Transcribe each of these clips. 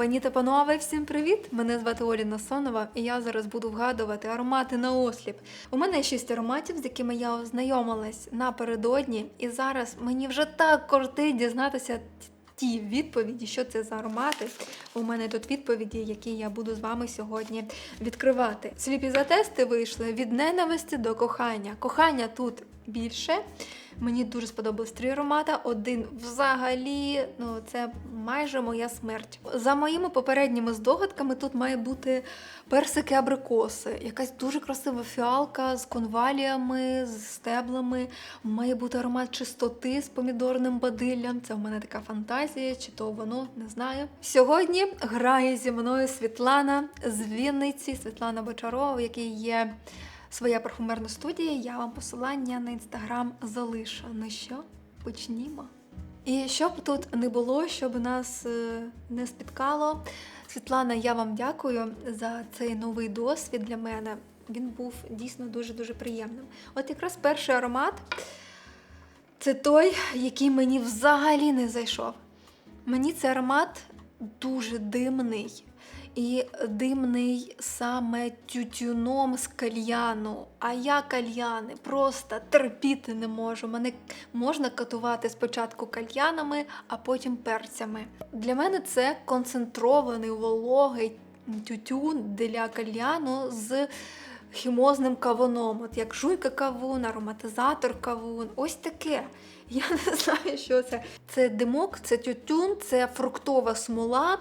Пані та панове, всім привіт! Мене звати Оліна Сонова, і я зараз буду вгадувати аромати на осліп. У мене шість ароматів, з якими я ознайомилась напередодні, і зараз мені вже так кортить дізнатися ті відповіді, що це за аромати. У мене тут відповіді, які я буду з вами сьогодні відкривати. Сліпі за тести вийшли від ненависті до кохання. Кохання тут більше. Мені дуже сподобались три аромати. Один взагалі, ну це майже моя смерть. За моїми попередніми здогадками, тут має бути персики абрикоси, якась дуже красива фіалка з конваліями, з стеблами. Має бути аромат чистоти з помідорним бадиллям. Це в мене така фантазія, чи то воно не знаю. Сьогодні грає зі мною Світлана з Вінниці, Світлана Бочарова, в якій є своя парфумерна студія. Я вам посилання на інстаграм залишу. Ну що, почнімо. І щоб тут не було, щоб нас е, не спіткало. Світлана, я вам дякую за цей новий досвід для мене. Він був дійсно дуже-дуже приємним. От якраз перший аромат це той, який мені взагалі не зайшов. Мені цей аромат дуже димний. І димний саме тютюном з кальяну. А я кальяни просто терпіти не можу. Мене можна катувати спочатку кальянами, а потім перцями. Для мене це концентрований вологий тютюн для кальяну з хімозним кавуном. От як жуйка кавун, ароматизатор кавун. Ось таке. Я не знаю, що це. Це димок, це тютюн, це фруктова смола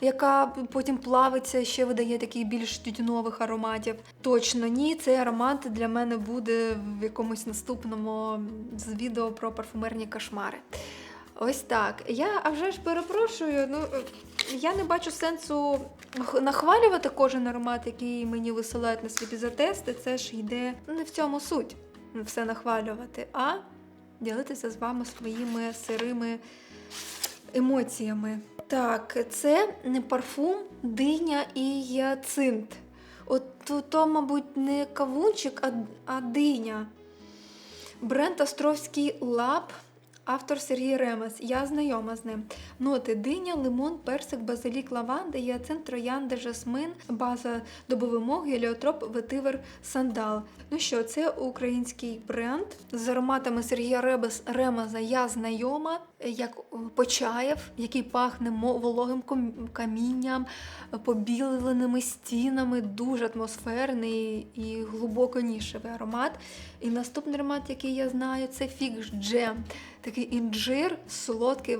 яка потім плавиться, ще видає таких більш тютюнових ароматів. Точно ні, цей аромат для мене буде в якомусь наступному з відео про парфумерні кошмари. Ось так. Я а вже ж перепрошую. Ну я не бачу сенсу нахвалювати кожен аромат, який мені висилають на свій тести. Це ж йде не в цьому суть все нахвалювати, а ділитися з вами своїми сирими емоціями. Так, це не парфум, диня і гіацинт. От то, мабуть, не кавунчик, а, диня. Бренд Островський лаб, автор Сергій Ремес. Я знайома з ним. Ноти диня, лимон, персик, базилік, лаванда, гіацинт, троянда, жасмин, база добовимог, геліотроп, ветивер, сандал. Ну що, це український бренд. З ароматами Сергія Ребес, Ремеза я знайома, як почаєв, який пахне вологим камінням, побіленими стінами, дуже атмосферний і глибоко нішевий аромат. І наступний аромат, який я знаю, це фікс джем. Такий інжир, солодкий,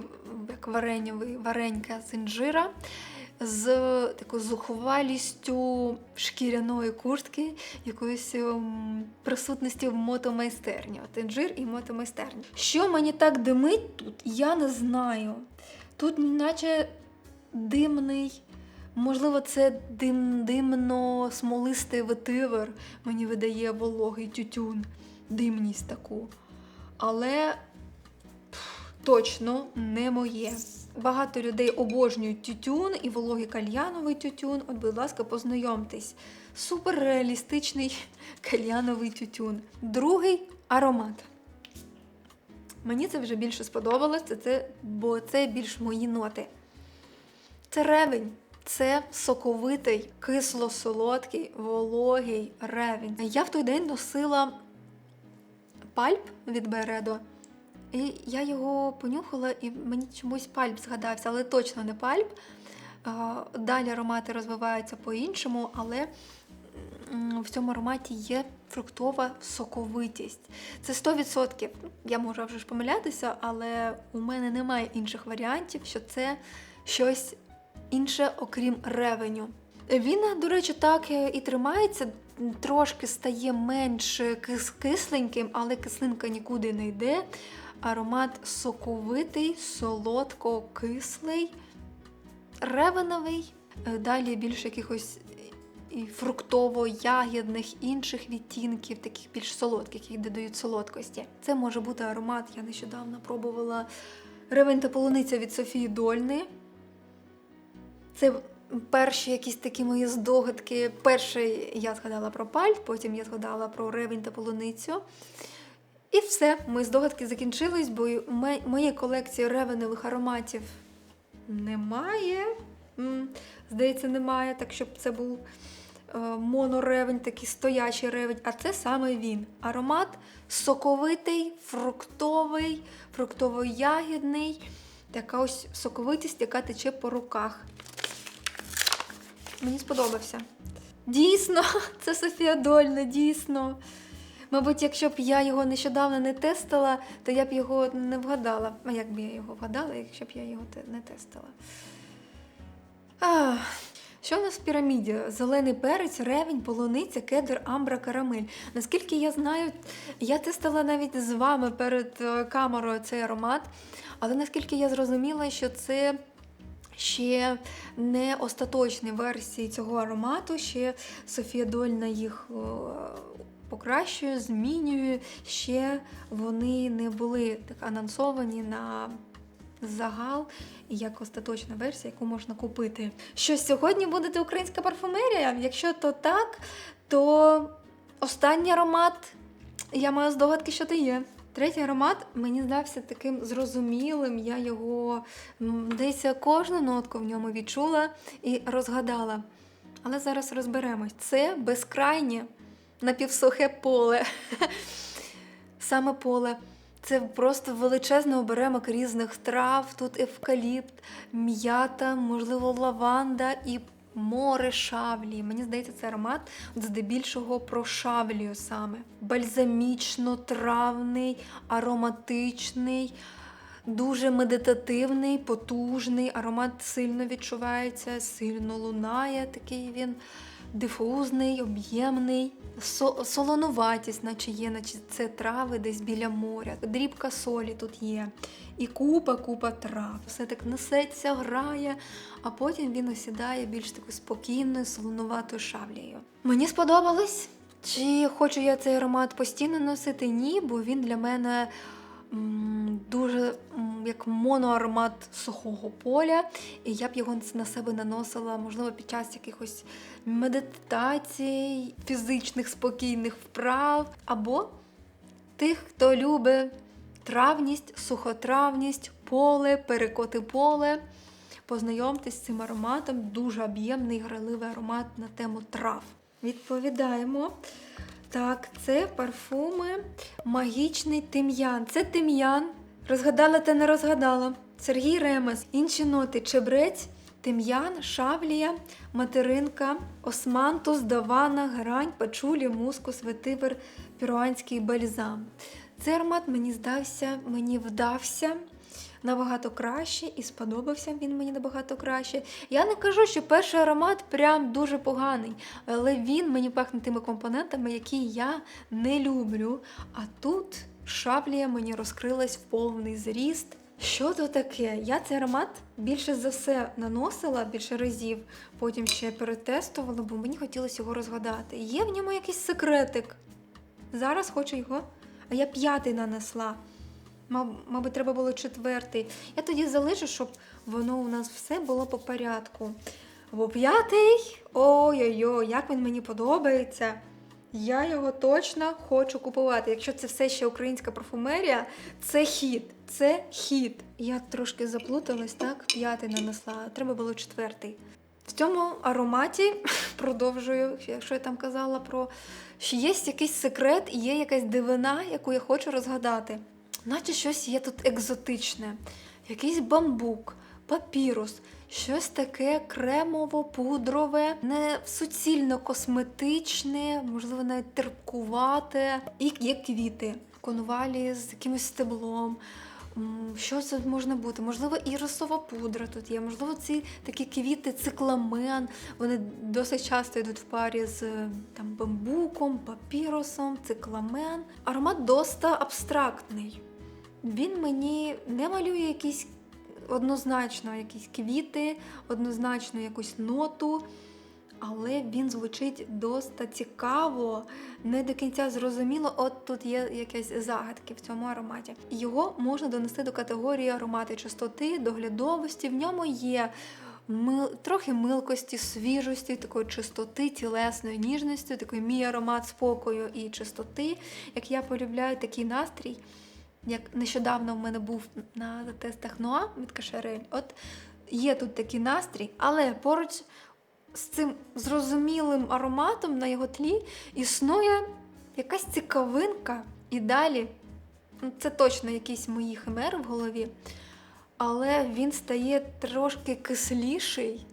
як вареньовий, варенька з інжира з такою зухвалістю шкіряної куртки, якоїсь ем, присутності в мотомайстерні. От інжир і мотомайстерня. Що мені так димить тут, я не знаю. Тут, наче димний. Можливо, це дим, димно-смолистий ветивер мені видає вологий тютюн, димність таку. Але точно не моє. Багато людей обожнюють тютюн і вологий кальяновий тютюн. От, будь ласка, познайомтесь. Суперреалістичний кальяновий тютюн. Другий аромат. Мені це вже більше сподобалось, це, це, бо це більш мої ноти. Це ревень. Це соковитий, кисло-солодкий, вологий ревень. Я в той день носила пальп від Бередо. І я його понюхала, і мені чомусь пальп згадався, але точно не пальп. Далі аромати розвиваються по-іншому, але в цьому ароматі є фруктова соковитість. Це 100%. Я можу вже ж помилятися, але у мене немає інших варіантів, що це щось інше, окрім ревеню. Він, до речі, так і тримається, трошки стає менш кисленьким, але кислинка нікуди не йде. Аромат соковитий, солодко-кислий, ревеновий, е, далі більш якихось фруктово-ягідних інших відтінків, таких більш солодких, які додають солодкості. Це може бути аромат, я нещодавно пробувала ревень та полуниця від Софії Дольни. Це перші якісь такі мої здогадки. Перший я згадала про пальт, потім я згадала про ревень та полуницю. І все, мої здогадки закінчились, бо моєї колекції ревеневих ароматів немає. Здається, немає, так щоб це був е, моноревень, такий стоячий ревень. А це саме він. Аромат соковитий, фруктовий, фруктово-ягідний. Така ось соковитість, яка тече по руках. Мені сподобався. Дійсно, це Софія Дольна, дійсно. Мабуть, якщо б я його нещодавно не тестила, то я б його не вгадала. А як би я його вгадала, якщо б я його не тестила? Ах. Що у нас в піраміді? Зелений перець, ревень, полуниця, кедр, амбра, карамель. Наскільки я знаю, я тестила навіть з вами перед е, камерою цей аромат, але наскільки я зрозуміла, що це ще не остаточні версії цього аромату, ще Софія Дольна їх о, покращує, змінює. Ще вони не були так анонсовані на загал як остаточна версія, яку можна купити. Що сьогодні буде українська парфумерія? Якщо то так, то останній аромат, я маю здогадки, що це є. Третій аромат мені здався таким зрозумілим. Я його десь кожну нотку в ньому відчула і розгадала. Але зараз розберемось. Це безкрайнє напівсухе поле. Саме поле. Це просто величезний оберемок різних трав. Тут евкаліпт, м'ята, можливо, лаванда і море шавлії. Мені здається, це аромат здебільшого про шавлію саме. Бальзамічно-травний, ароматичний. Дуже медитативний, потужний, аромат сильно відчувається, сильно лунає, такий він дифузний, об'ємний, Со- солонуватість, наче є, наче це трави десь біля моря. Дрібка солі тут є. І купа, купа трав. Все так несеться, грає, а потім він осідає більш такою спокійною, солонуватою шавлею. Мені сподобалось. Чи хочу я цей аромат постійно носити? Ні, бо він для мене м, дуже як моноаромат сухого поля, і я б його на себе наносила, можливо, під час якихось медитацій, фізичних спокійних вправ, або тих, хто любить травність, сухотравність, поле, перекоти поле. Познайомтесь з цим ароматом, дуже об'ємний, граливий аромат на тему трав. Відповідаємо. Так, це парфуми Магічний тим'ян. Це тим'ян. Розгадала та не розгадала. Сергій Ремес. Інші ноти: чебрець, тим'ян, шавлія, материнка, османтус, давана, грань, пачулі, мускус, ветивер, перуанський бальзам. Цей аромат мені здався, мені вдався набагато краще і сподобався він мені набагато краще. Я не кажу, що перший аромат прям дуже поганий, але він мені пахне тими компонентами, які я не люблю. А тут шаблія мені розкрилась в повний зріст. Що то таке? Я цей аромат більше за все наносила більше разів, потім ще перетестувала, бо мені хотілося його розгадати. Є в ньому якийсь секретик. Зараз хочу його. А я п'ятий нанесла. Маб- Мабуть, треба було четвертий. Я тоді залишу, щоб воно у нас все було по порядку. Бо п'ятий, ой-ой-ой, як він мені подобається. Я його точно хочу купувати. Якщо це все ще українська парфумерія, це хід. Це хід. Я трошки заплуталась, так? П'ятий нанесла, треба було четвертий. В цьому ароматі продовжую, якщо я там казала про що є якийсь секрет і є якась дивина, яку я хочу розгадати. Наче щось є тут екзотичне, якийсь бамбук, папірус, щось таке кремово-пудрове, не суцільно косметичне, можливо, навіть терпкувате. І є квіти, конвалі з якимось стеблом. Що це можна бути? Можливо, ірисова пудра тут є, можливо, ці такі квіти, цикламен. Вони досить часто йдуть в парі з е, там, бамбуком, папірусом, цикламен. Аромат доста абстрактний. Він мені не малює якісь однозначно якісь квіти, однозначно якусь ноту. Але він звучить доста цікаво, не до кінця зрозуміло. От тут є якісь загадки в цьому ароматі. Його можна донести до категорії аромати чистоти, доглядовості. В ньому є мил, трохи милкості, свіжості, такої чистоти, тілесної ніжності, такий мій аромат спокою і чистоти. Як я полюбляю такий настрій, як нещодавно в мене був на тестах Ноа від Кашерель. От є тут такий настрій, але поруч з цим зрозумілим ароматом на його тлі існує якась цікавинка. І далі, ну, це точно якісь мої химери в голові, але він стає трошки кисліший.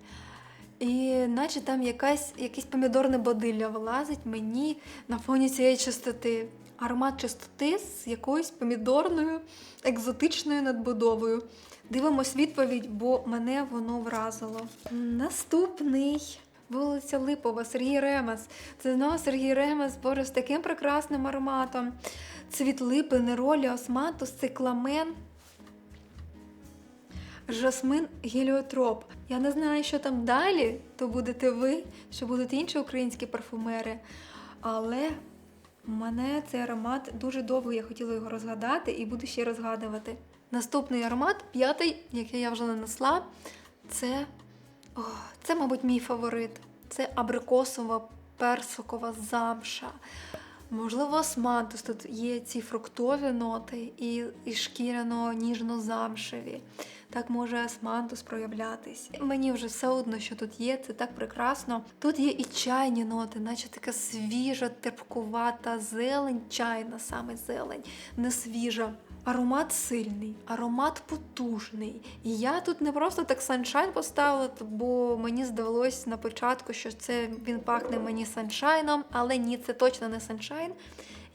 І наче там якась, якесь помідорне бодилля вилазить мені на фоні цієї чистоти. Аромат чистоти з якоюсь помідорною екзотичною надбудовою. Дивимось відповідь, бо мене воно вразило. Наступний вулиця Липова, Сергій Ремес. Це знову Сергій Ремес, боже, з таким прекрасним ароматом. Цвіт липи, неролі, османтус, цикламен. Жасмин геліотроп. Я не знаю, що там далі, то будете ви, що будуть інші українські парфумери. Але мене цей аромат дуже довго я хотіла його розгадати і буду ще розгадувати. Наступний аромат, п'ятий, який я вже нанесла, це, о, це, мабуть, мій фаворит. Це абрикосова персикова замша. Можливо, османтус. Тут є ці фруктові ноти і, і шкіряно-ніжно-замшеві. Так може османтус проявлятись. Мені вже все одно, що тут є, це так прекрасно. Тут є і чайні ноти, наче така свіжа, терпкувата зелень, чайна саме зелень, не свіжа. Аромат сильний, аромат потужний. І я тут не просто так саншайн поставила, бо мені здалось на початку, що це він пахне мені саншайном, але ні, це точно не саншайн.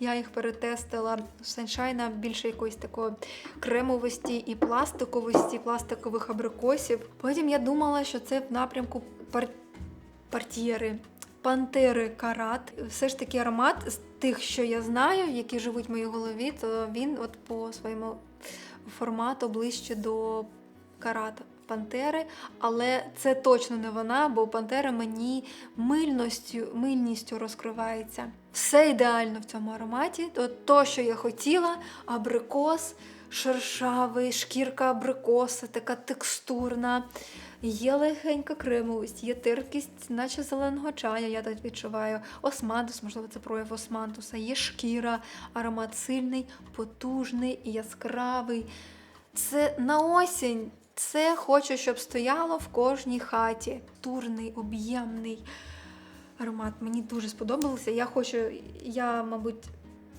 Я їх перетестила саншайна більше якоїсь такої кремовості і пластиковості, пластикових абрикосів. Потім я думала, що це в напрямку пар... партієри. Пантери карат. Все ж таки аромат з тих, що я знаю, які живуть в моїй голові, то він от по своєму формату ближче до карат пантери. Але це точно не вона, бо пантера мені мильністю, мильністю розкривається. Все ідеально в цьому ароматі. То, то що я хотіла, абрикос шершавий, шкірка абрикоса, така текстурна. Є легенька кремовість, є терпкість, наче зеленого чая, я так відчуваю. Османтус, можливо, це прояв османтуса, є шкіра, аромат сильний, потужний і яскравий. Це на осінь. Це хочу, щоб стояло в кожній хаті. Турний, об'ємний аромат. Мені дуже сподобався. Я хочу, я, мабуть,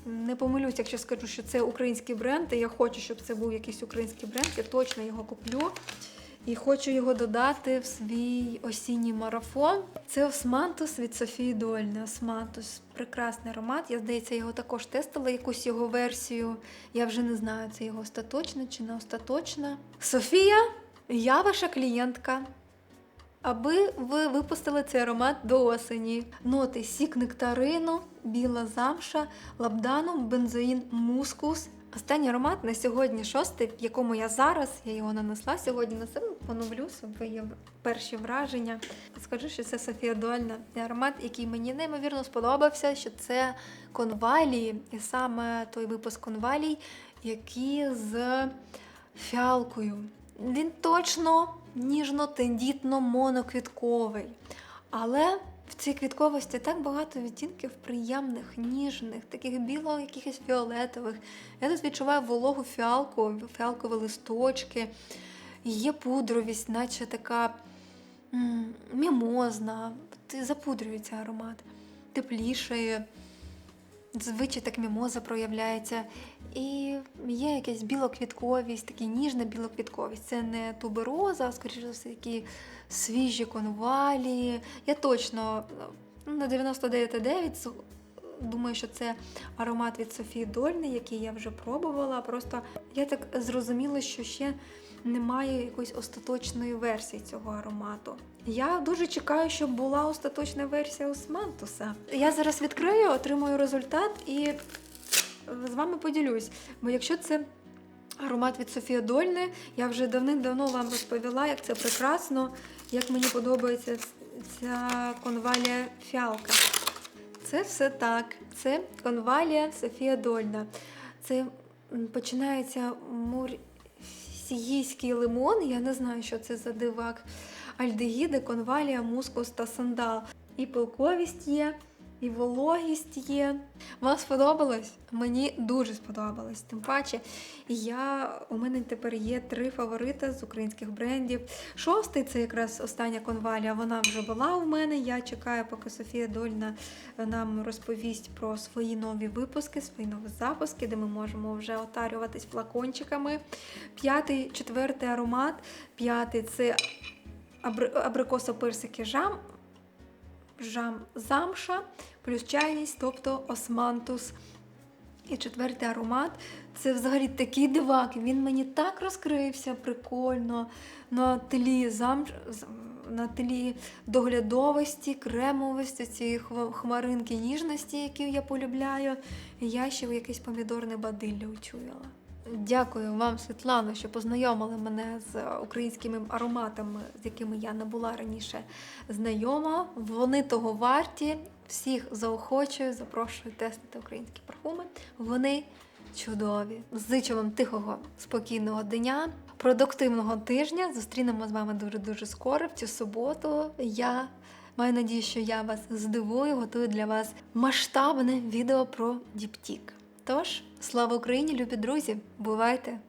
не помилюсь, якщо скажу, що це український бренд, і я хочу, щоб це був якийсь український бренд, я точно його куплю. І хочу його додати в свій осінній марафон. Це Османтус від Софії Дольне. Османтус прекрасний аромат. Я, здається, його також тестила, якусь його версію. Я вже не знаю, це його остаточна чи не остаточна. Софія, я ваша клієнтка. Аби ви випустили цей аромат до осені. Ноти сік нектарину, біла замша, лабданум, бензоїн, мускус. Останній аромат на сьогодні шостий, в якому я зараз, я його нанесла сьогодні на себе, поновлю свої перші враження. Скажу, що це Софія Дольна. Аромат, який мені неймовірно сподобався, що це конвалії, і саме той випуск конвалій, які з фіалкою. Він точно ніжно-тендітно моноквітковий. Але в цій квітковості так багато відтінків приємних, ніжних, таких біло, якихось фіолетових. Я тут відчуваю вологу фіалку, фіалкові листочки, є пудровість, наче така м, мімозна. Запудрюється аромат, теплішає. Звичай так мімоза проявляється. І є якась білоквітковість, така ніжна білоквітковість. Це не тубероза, а скоріше за все, такі свіжі конвалії. Я точно ну, на 99,9 думаю, що це аромат від Софії Дольни, який я вже пробувала. Просто я так зрозуміла, що ще немає якоїсь остаточної версії цього аромату. Я дуже чекаю, щоб була остаточна версія Османтуса. Я зараз відкрию, отримую результат і з вами поділюсь. Бо якщо це аромат від Софія Дольне, я вже давним-давно вам розповіла, як це прекрасно, як мені подобається ця конвалія фіалка. Це все так. Це конвалія Софія Дольна. Це починається мурсійський лимон. Я не знаю, що це за дивак. Альдегіди, конвалія, мускус та сандал. І пилковість є, і вологість є. Вам сподобалось? Мені дуже сподобалось. Тим паче, я, у мене тепер є три фаворити з українських брендів. Шостий це якраз остання конвалія. Вона вже була у мене. Я чекаю, поки Софія Дольна нам розповість про свої нові випуски, свої нові запуски, де ми можемо вже отарюватись флакончиками. П'ятий, четвертий аромат. П'ятий це абри- абрикосо персики жам. Жам замша плюс чайність, тобто османтус. І четвертий аромат це взагалі такий дивак. Він мені так розкрився прикольно на тлі замш... на тлі доглядовості, кремовості, цієї хмаринки ніжності, які я полюбляю. Я ще якесь помідорне бадилля учуяла. Дякую вам, Світлано, що познайомили мене з українськими ароматами, з якими я не була раніше знайома. Вони того варті. Всіх заохочую, запрошую тестити українські парфуми. Вони чудові. Зичу вам тихого, спокійного дня, продуктивного тижня. Зустрінемо з вами дуже дуже скоро в цю суботу. Я маю надію, що я вас здивую, готую для вас масштабне відео про діптік. Тож, слава Україні, любі друзі! Бувайте!